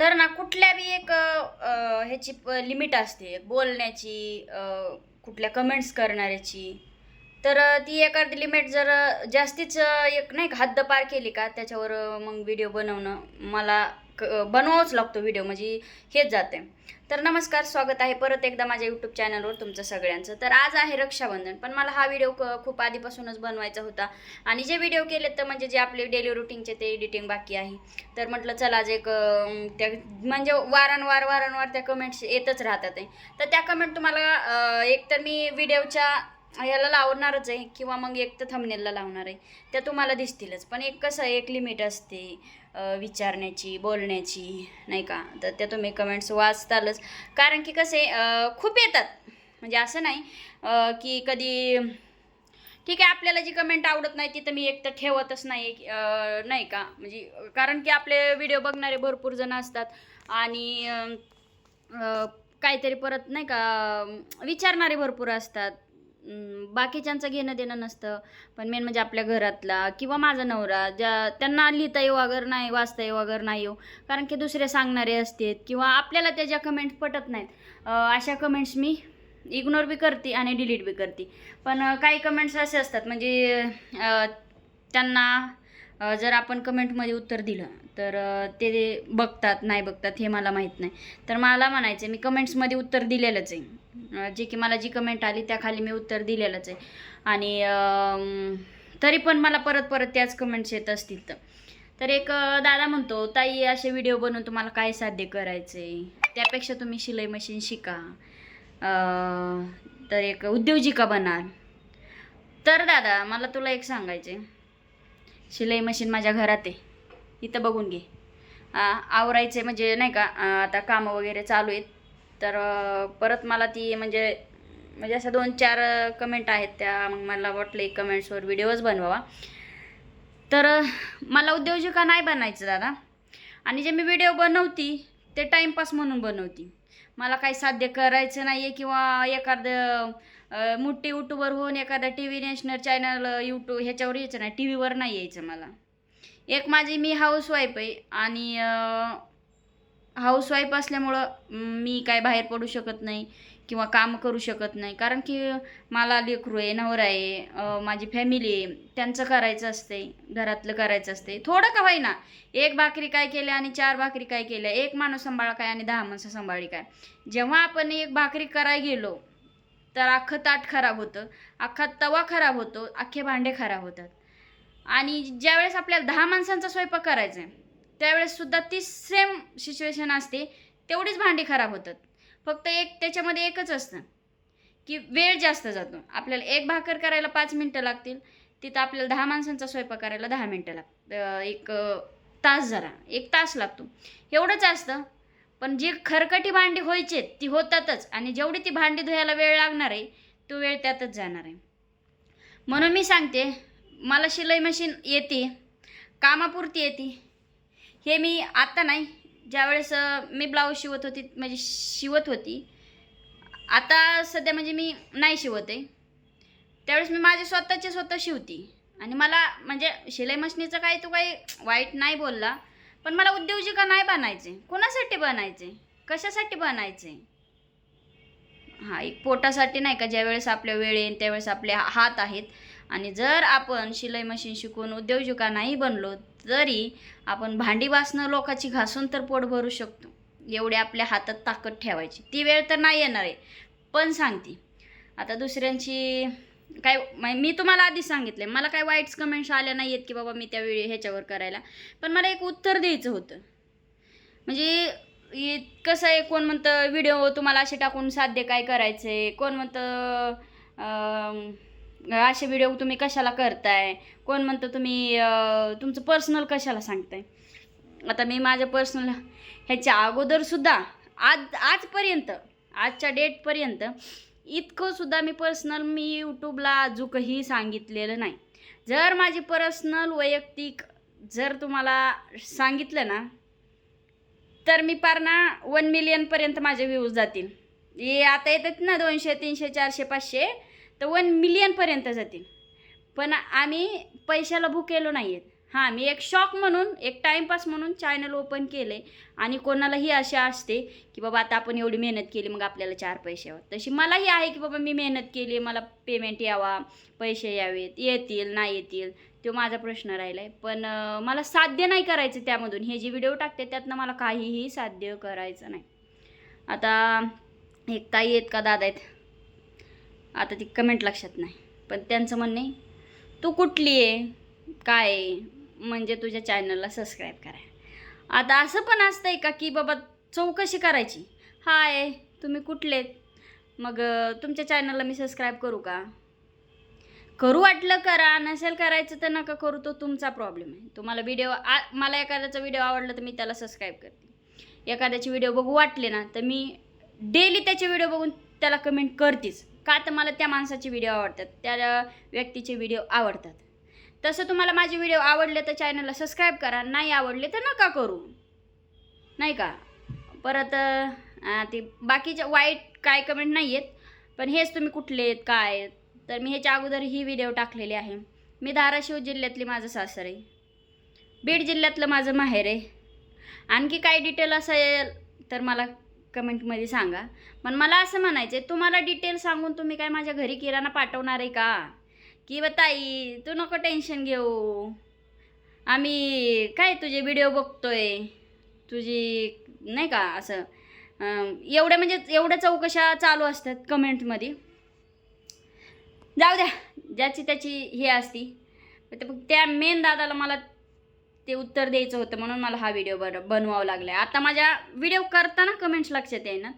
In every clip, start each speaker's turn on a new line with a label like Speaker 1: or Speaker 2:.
Speaker 1: तर ना कुठल्या बी एक ह्याची लिमिट असते. बोलण्याची कुठल्या कमेंट्स करणाऱ्याची. तर ती एखादी लिमिट जर जास्तीच एक नाही का हद्द पार केली का त्याच्यावर मग व्हिडिओ बनवणं मला क बनवावंच लागतो व्हिडिओ म्हणजे हेच जाते तर नमस्कार स्वागत आहे परत एकदा माझ्या यूट्यूब चॅनलवर तुमचं सगळ्यांचं. तर आज आहे रक्षाबंधन पण मला हा व्हिडिओ क खूप आधीपासूनच बनवायचा होता. आणि जे व्हिडिओ केले तर म्हणजे जे आपले डेली रुटीनचे ते एडिटिंग बाकी आहे. तर म्हटलं चला आज एक त्या म्हणजे वारंवार वारंवार त्या कमेंट्स येतच राहतात आहे तर त्या कमेंट तुम्हाला एक तर मी व्हिडिओच्या याला लावणारच आहे किंवा मग एक तर थमनेलला लावणार आहे. त्या तुम्हाला दिसतीलच. पण एक कसं आहे, एक लिमिट असते विचारण्याची बोलण्याची नाही का? तर त्या तुम्ही कमेंट्स वाचतालच. कारण की कसे खूप येतात. म्हणजे असं नाही की कधी ठीक आहे आपल्याला जी कमेंट आवडत नाही ती तर मी एक तर ठेवतच नाही नाही का? म्हणजे कारण की आपले व्हिडिओ बघणारे भरपूर जण असतात. आणि काहीतरी परत नाही का विचारणारे भरपूर असतात. बाकीच्यांचं घेणं देणं नसतं. पण मेन म्हणजे आपल्या घरातला किंवा माझा नवरा ज्या त्यांना लिहिता येऊ वगैरे नाही वाचता येऊ वगैरे नाही येऊ कारण की दुसरे सांगणारे असतात किंवा आपल्याला त्याच्या कमेंट्स कमेंट पटत नाहीत अशा कमेंट्स मी इग्नोर बी करते आणि डिलीट बी करते. पण काही कमेंट्स असे असतात म्हणजे त्यांना जर आपण कमेंटमध्ये उत्तर दिलं तर ते बघतात नाही बघतात हे मला माहीत नाही. तर मला म्हणायचं मी कमेंट्समध्ये उत्तर दिलेलंच आहे. जे की मला जी कमेंट आली त्याखाली मी उत्तर दिलेलंच आहे. आणि तरी पण मला परत परत त्याच कमेंट्स येत असतील तर. तर एक दादा म्हणतो ताई असे व्हिडिओ बनवून तुम्हाला काय साध्य करायचे त्यापेक्षा तुम्ही शिलाई मशीन शिका. तर एक उद्योजिका बनाल. तर दादा मला तुला एक सांगायचे शिलाई मशीन माझ्या घरात आहे. इथं बघून घे. आवरायचे म्हणजे नाही का आता कामं वगैरे चालू आहेत. तर परत मला ती म्हणजे म्हणजे असं दोन चार कमेंट आहेत त्या. मग मला वाटलं एक कमेंट्सवर व्हिडिओज बनवावा. तर मला उद्योजिका नाही बनायचं दादा. आणि जे मी व्हिडिओ बनवती ते टाईमपास म्हणून बनवती. मला काही साध्य करायचं नाही आहे किंवा एखादं मोठी यूट्यूबर होऊन एखादा T V national channel YouTube ह्याच्यावर यायचं नाही. टी व्हीवर नाही यायचं मला. एक माझी मी हाऊसवाईफ आहे आणि हाऊसवाईफ असल्यामुळं मी काय बाहेर पडू शकत नाही किंवा काम करू शकत नाही. कारण की मला लेकरू आहे नवरा आहे माझी फॅमिली आहे त्यांचं करायचं असते घरातलं करायचं असते थोडं का होईना. एक भाकरी काय केल्या आणि चार भाकरी काय केल्या एक माणूस सांभाळा काय आणि दहा माणसं सांभाळी काय. जेव्हा आपण एक भाकरी करायला गेलो तर अख्खं ताट खराब होतं. अख्खा तवा खराब होतो अख्खे भांडे खराब होतात. आणि ज्यावेळेस आपल्याला दहा माणसांचा स्वयंपाक करायचा आहे त्यावेळेस सुद्धा ती सेम सिच्युएशन असते. तेवढीच भांडी खराब होतात. फक्त एक त्याच्यामध्ये एकच असतं की वेळ जास्त जातो. आपल्याला एक भाकर करायला पाच मिनटं लागतील. तिथं आपल्याला दहा माणसांचा स्वयंपाक करायला दहा मिनटं लाग एक तास जरा एक तास लागतो. एवढंच असतं. पण जी खरकटी भांडी व्हायची ती होतातच. आणि जेवढी ती भांडी धुवायला वेळ लागणार आहे तो वेळ त्यातच जाणार आहे. म्हणून मी सांगते मला शिलाई मशीन येते कामापुरती येते. हे मी आत्ता नाही ज्यावेळेस मी ब्लाऊज शिवत होती म्हणजे शिवत होती आता सध्या म्हणजे मी नाही शिवत आहे. त्यावेळेस मी माझे स्वतःचे स्वतः शिवती. आणि मला म्हणजे शिलाई मशनीचं काही तो काही वाईट नाही बोलला पण मला उद्योजिका नाही बनायचे. कोणासाठी बनायचे? कशासाठी बनायचे? हा एक पोटासाठी नाही का? ज्यावेळेस आपल्या वेळ येईल त्यावेळेस आपले हात आहेत. आणि जर आपण शिलाई मशीन शिकून उद्योजिका नाही बनलो तरी आपण भांडी वासणं लोकाची घासून तर पोट भरू शकतो. एवढे आपल्या हातात ताकद ठेवायची. ती वेळ तर नाही येणार आहे. पण सांगते. आता दुसऱ्यांची काय मी तुम्हाला आधी सांगितले मला काय वाईट्स कमेंट्स आल्या नाही आहेत की बाबा मी त्या वेळी ह्याच्यावर करायला. पण मला एक उत्तर द्यायचं होतं. म्हणजे कसं आहे कोण म्हणतं व्हिडिओ तुम्हाला असे टाकून साध्य काय करायचं आहे कोण म्हणतं असे व्हिडिओ तुम्ही कशाला करताय? कोण म्हणतं तुम्ही तुमचं पर्सनल कशाला सांगताय? आता मी माझ्या पर्सनल ह्याच्या अगोदरसुद्धा आज आजपर्यंत आजच्या डेटपर्यंत इतकं सुद्धा मी पर्सनल मी यूट्यूबला अजूकही सांगितलेलं नाही. जर माझी पर्सनल वैयक्तिक जर तुम्हाला सांगितलं ना तर मी पार ना वन मिलियनपर्यंत माझे व्ह्यूज जातील. हे आता येतात ना दोनशे तीनशे चारशे पाचशे. तर वन मिलियनपर्यंत जातील. पण आम्ही पैशाला भुकेलो नाही आहेत हां मी एक शॉक म्हणून एक टाईमपास म्हणून चॅनल ओपन केले. आणि कोणालाही अशा असते की बाबा आता आपण एवढी मेहनत केली मग आपल्याला चार पैसे यावं. तशी मलाही आहे की बाबा मी मेहनत केली मला पेमेंट यावा पैसे यावेत येतील नाही येतील तो माझा प्रश्न राहिला आहे पण मला साध्य नाही करायचं त्यामधून. हे जे व्हिडिओ टाकते त्यातनं मला काहीही साध्य करायचं नाही. आता एक ताई आहेत का दादा आहेत? आता ती कमेंट लक्षात नाही. पण त्यांचं म्हणणे तू कुठली आहे? काय आहे? म्हणजे तुझ्या चॅनलला सबस्क्राईब करा. आता असं पण असतं आहे का की बाबा चौकशी करायची. हाय तुम्ही कुठलेत मग तुमच्या चॅनलला मी सबस्क्राईब करू का? करू वाटलं करा नसेल करायचं तर नका करू तो तुमचा प्रॉब्लेम आहे. तुम्हाला व्हिडिओ आ मला एखाद्याचा व्हिडिओ आवडला तर मी त्याला सबस्क्राईब करते. एखाद्याचे व्हिडिओ बघू वाटले ना तर मी डेली त्याचे व्हिडिओ बघून त्याला कमेंट करतेच. का तर मला त्या माणसाचे व्हिडिओ आवडतात त्या व्यक्तीचे व्हिडिओ आवडतात. तसं तुम्हाला माझे व्हिडिओ आवडले तर चॅनलला सबस्क्राईब करा नाही आवडले तर नका करू. नाही का? परत ते बाकीच्या वाईट काय कमेंट नाही आहेत पण हेच तुम्ही कुठले आहेत काय आहेत? तर मी ह्याच्या अगोदर ही व्हिडिओ टाकलेली आहे. मी धाराशिव जिल्ह्यातली माझं सासर. आहे बीड जिल्ह्यातलं माझं माहेर. आहे आणखी काय डिटेल असेल तर मला कमेंटमध्ये सांगा. पण मला असं म्हणायचं आहे तुम्हाला डिटेल सांगून तुम्ही काय माझ्या घरी किराणा पाठवणार आहे का? की बा ताई तू नको टेन्शन घेऊ. आम्ही काय तुझे व्हिडिओ बघतोय? तुझी नाही का असं अं, एवढ्या म्हणजे एवढ्या चौकशा चालू असतात कमेंटमध्ये. जाऊ द्या ज्याची त्याची हे असती. मग त्या मेन दादाला मला ते उत्तर द्यायचं होतं म्हणून मला हा व्हिडिओ बरं बनवावा लागला आहे आता माझ्या व्हिडिओ करताना कमेंट्स लक्षात येईना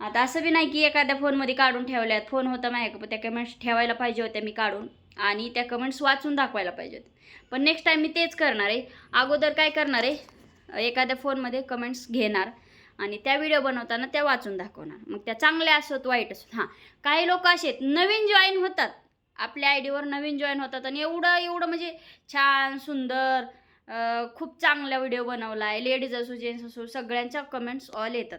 Speaker 1: आता असं बी नाही की एखाद्या फोनमध्ये काढून ठेवल्यात. फोन होता माझ्या का त्या कमेंट्स ठेवायला पाहिजे होत्या मी काढून. आणि त्या कमेंट्स वाचून दाखवायला पाहिजे होत्या. पण नेक्स्ट टाईम मी तेच करणार आहे. अगोदर काय करणार आहे? एखाद्या फोनमध्ये कमेंट्स घेणार आणि त्या व्हिडिओ बनवताना त्या वाचून दाखवणार. मग त्या चांगल्या असोत वाईट असोत. हां. काही लोक असे आहेत नवीन जॉईन होतात. आपल्या आय डीवर नवीन जॉईन होतात आणि एवढं एवढं म्हणजे छान सुंदर खूप चांगला व्हिडिओ बनवला आहे लेडीज असो जेंट्स असो सगळ्यांच्या कमेंट्स ऑल येतात.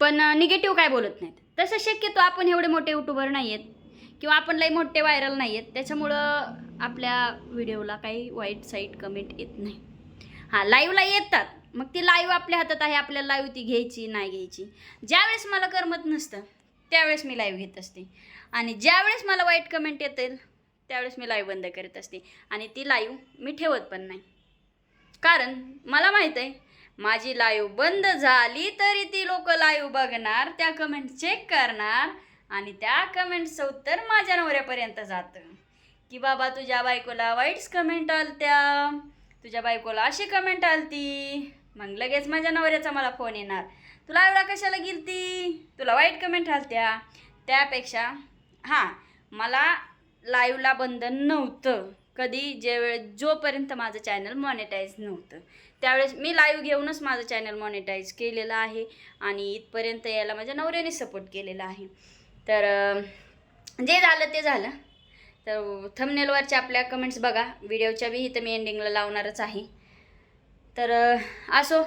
Speaker 1: पण निगेटिव्ह काय बोलत नाहीत. तसं शक्यतो आपण एवढे मोठे युट्यूबर नाही आहेत किंवा आपण लई मोठे व्हायरल नाही आहेत त्याच्यामुळं आपल्या व्हिडिओला काही वाईट साईट कमेंट येत नाही. हां लाईव्हला येतात. मग ती लाईव्ह आपल्या हातात आहे. आपल्याला लाईव्ह ती घ्यायची नाही घ्यायची. ज्यावेळेस मला करमत नसतं त्यावेळेस मी लाईव्ह घेत असते. आणि ज्यावेळेस मला वाईट कमेंट येतील त्यावेळेस मी लाईव्ह बंद करत असते. आणि ती लाईव्ह मी ठेवत पण नाही. कारण मला माहीत आहे माझी लाईव्ह बंद झाली तरी ती लोक लाईव्ह बघणार त्या कमेंट चेक करणार आणि त्या कमेंटचं उत्तर माझ्या नवऱ्यापर्यंत जातं. की बाबा तुझ्या बायकोला वाईट्स कमेंट आलत्या. तुझ्या बायकोला अशी कमेंट आलती. मग लगेच माझ्या नवऱ्याचा मला फोन येणार. तुला एवढा कशाला गेलती तुला वाईट कमेंट आलत्या. त्यापेक्षा हां मला लाईव्हला बंधन नव्हतं. कधी जे जोपर्यंत माझं चॅनल मॉनिटाईज नव्हतं. त्यावेळेस मी लाईव्ह घेऊनच माझं चॅनल मॉनिटाईज केलेलं आहे आणि इथपर्यंत यायला माझ्या नवऱ्याने सपोर्ट केलेला आहे. तर जे झालं ते झालं. तर थंबनेलवरच्या आपल्या कमेंट्स बघा. व्हिडिओच्या बी इथं मी एंडिंगला लावणारच आहे. तर असो.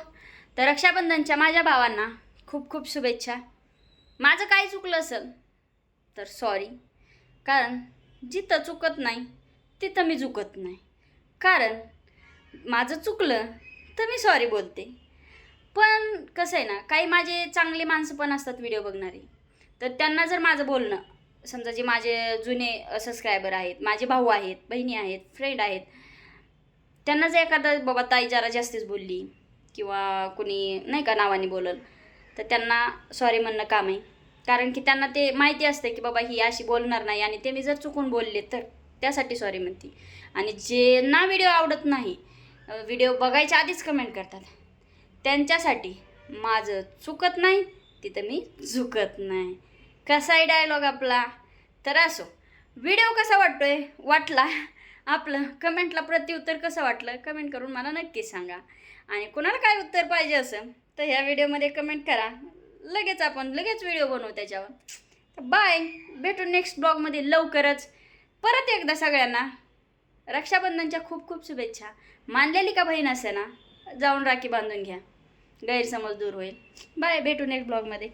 Speaker 1: तर रक्षाबंधनच्या माझ्या भावांना खूप खूप शुभेच्छा. माझं काय चुकलं असेल? तर सॉरी कारण जिथं चुकत नाही तिथं मी चुकत नाही. कारण माझं चुकलं तर मी सॉरी बोलते. पण कसं आहे ना काही माझे चांगले माणसं पण असतात व्हिडिओ बघणारे. तर त्यांना जर माझं बोलणं समजा जे माझे जुने सबस्क्रायबर आहेत माझे भाऊ आहेत बहिणी आहेत फ्रेंड आहेत त्यांना जर एखादा बाबा ताई जरा जास्तीच बोलली किंवा कुणी नाही का नावाने बोलल तर त्यांना सॉरी म्हणणं काम आहे. कारण की त्यांना ते माहिती असतं की बाबा ही अशी बोलणार नाही आणि ते मी जर चुकून बोलले तर त्यासाठी सॉरी म्हणते. आणि ज्यांना व्हिडिओ आवडत नाही व्हिडिओ बघायच्या आधीच कमेंट करतात. त्यांच्यासाठी माझं चुकत नाही तिथं मी झुकत नाही. कसाही डायलॉग आपला? तर असो व्हिडिओ कसा वाटतोय? वाटला. आपलं कमेंटला प्रत्युत्तर कसं वाटलं? कमेंट करून मला नक्की सांगा. आणि कुणाला काय उत्तर पाहिजे असं तर ह्या व्हिडिओमध्ये कमेंट करा. लगेच आपण लगेच व्हिडिओ बनवू त्याच्यावर. बाय भेटू नेक्स्ट ब्लॉगमध्ये लवकरच. परत एकदा सगळ्यांना रक्षाबंधनच्या खूप खूप शुभेच्छा. मानलेली का बहीण असे ना जाऊन राखी बांधून घ्या. गैरसमज दूर होईल. बाय. भेटून एक ब्लॉगमध्ये.